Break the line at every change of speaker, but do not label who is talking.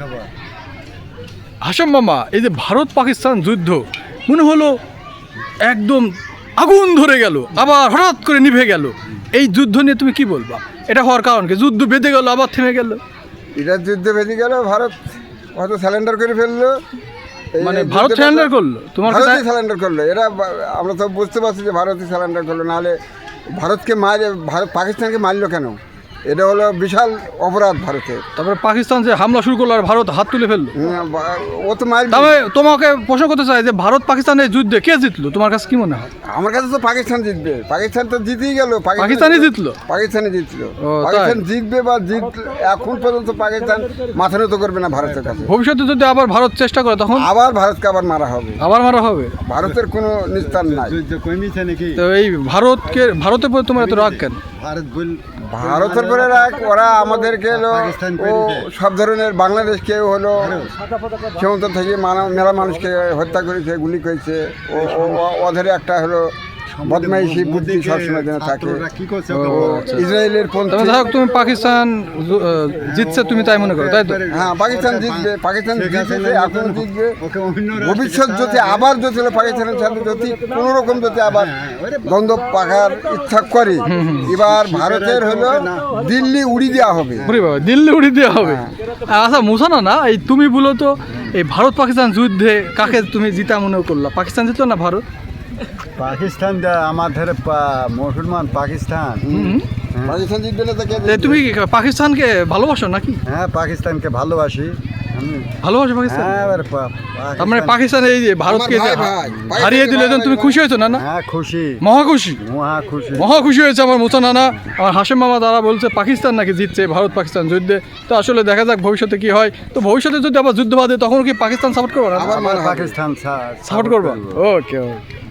খাবার
হাসাম মামা এই যে ভারত পাকিস্তান যুদ্ধ মনে হলো একদম আগুন ধরে গেল আবার হঠাৎ করে নিভে গেল। এই যুদ্ধ নিয়ে তুমি কি বলবা? এটা হওয়ার কারণ কি? যুদ্ধ বেঁধে গেল আবার থেমে গেল?
এটার যুদ্ধ বেঁধে গেল ভারত হয়তো স্যালেন্ডার করে ফেলল।
মানে ভারত surrender করল? তোমার
ভারতই স্যালেন্ডার করল। এরা আমরা তো বুঝতে পারছি যে ভারতই স্যালেন্ডার করল। নাহলে ভারতকে মারে ভারত পাকিস্তানকে মারলো কেন? এটা হলো বিশাল অপরাধ ভারতের
তারপরে পাকিস্তান যে হামলা শুরু করল আর ভারত হাত তুলে ফেলল।
ও তো মারবে।
তবে তোমাকে প্রশ্ন করতে চাই যে ভারত পাকিস্তানের যুদ্ধে কে জিতলো? তোমার কাছে কি মনে হয়?
আমার কাছে তো পাকিস্তান জিতবে। পাকিস্তান তো জিতেই গেল।
পাকিস্তানই জিতলো?
পাকিস্তানই জিতলো। পাকিস্তান জিতবে বা জিত এখন পর্যন্ত পাকিস্তান মাথা নত করবে না ভারতের কাছে।
ভবিষ্যতে যদি আবার ভারত চেষ্টা করে তখন?
আবার ভারতকে আবার মারা হবে।
আবার মারা হবে?
ভারতের কোনো নিস্তার নাই।
তো এই ভারতকে ভারতের প্রতি তোমার এত রাগ কেন?
ভারত বল
ভারতের পরে রাখ ওরা আমাদেরকে হলো ও সব ধরনের বাংলাদেশকে হলো সমুদ্র থেকে মানা- মেলা মানুষকে হত্যা করেছে গুলি করেছে ও- ওদের একটা হলো বদমাইশি বুদ্ধি সবসময় যেন থাকে।
আচ্ছা।
ইসরায়েলের
তবে
পন্থী
ধরো তুমি পাকিস্তান জিতছে তুমি তাই মনে করো তাই তো?
হ্যাঁ পাকিস্তান জিতবে পাকিস্তান জিতবে এখন জিতবে। ভবিষ্যৎ যদি আবার যদি পাকিস্তানের সাথে যদি কোনো রকম যদি আবার দ্বন্দ্ব পাকার ইচ্ছা করে। এবার ভারতের হলো দিল্লি উড়ি দেওয়া হবে।
বাবা দিল্লি উড়ি দেওয়া হবে। আচ্ছা মুসানা না? এই তুমি বলো তো এই ভারত পাকিস্তান যুদ্ধে কাকে তুমি জিতা মনে করলা? পাকিস্তান জিতলো না ভারত?
পাকিস্তান দা- আমাদের মুসলমান পাকিস্তান।
পাকিস্তান জিতবে না?
তুমি পাকিস্তানকে ভালোবাসো নাকি?
হ্যাঁ পাকিস্তানকে ভালোবাসি।
ভালোবাসো পাকিস্তান?
হ্যাঁ এবার পা-
তার মানে পাকিস্তান এই যে ভারতকে
আমার
যে
ভাই। ভাই।
হারিয়ে দিলে তুমি খুশি হয়েছো না না?
হ্যাঁ খুশি।
মহা খুশি।
মহা খুশি।
মহা খুশি হয়েছে আমার মুসা নানা। আমার হাসেম মামা দ্বারা বলছে পাকিস্তান নাকি জিতছে? ভারত পাকিস্তান যুদ্ধে। তো আসলে দেখা যাক ভবিষ্যতে কি হয়। তো ভবিষ্যতে যদি আবার যুদ্ধ বাঁধে তখন কি পাকিস্তান সাপোর্ট করব না?
পাকিস্তান
সাপোর্ট করব? ওকে ওকে